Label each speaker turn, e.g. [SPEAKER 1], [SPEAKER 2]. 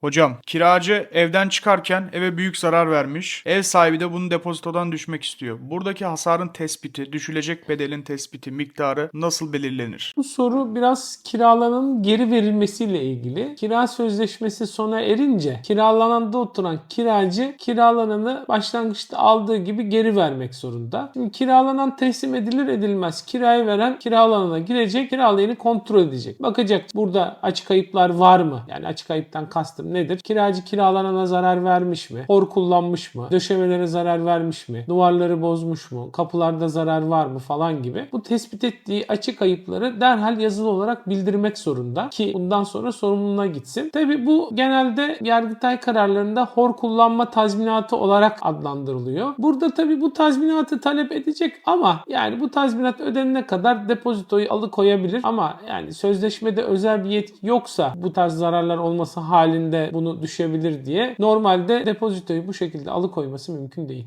[SPEAKER 1] Hocam, kiracı evden çıkarken eve büyük zarar vermiş. Ev sahibi de bunu depozitodan düşmek istiyor. Buradaki hasarın tespiti, düşülecek bedelin tespiti, miktarı nasıl belirlenir?
[SPEAKER 2] Bu soru biraz kiralananın geri verilmesiyle ilgili. Kira sözleşmesi sona erince kiralananda oturan kiracı kiralananı başlangıçta aldığı gibi geri vermek zorunda. Şimdi kiralanan teslim edilir edilmez kirayı veren kiralanana girecek, kiralayanı kontrol edecek. Bakacak burada açık kayıplar var mı? Yani açık kayıptan kastım nedir? Kiracı kiralanana zarar vermiş mi? Hor kullanmış mı? Döşemelere zarar vermiş mi? Duvarları bozmuş mu? Kapılarda zarar var mı falan gibi. Bu tespit ettiği açık kayıpları derhal yazılı olarak bildirmek zorunda ki bundan sonra sorumluluğuna gitsin. Tabi bu genelde Yargıtay kararlarında hor kullanma tazminatı olarak adlandırılıyor. Burada tabi bu tazminatı talep edecek ama yani bu tazminat ödenene kadar depozitoyu alıkoyabilir ama yani sözleşmede özel bir yetki yoksa bu tarz zararlar olması halinde bunu düşebilir diye normalde depozitoyu bu şekilde alıkoyması mümkün değil.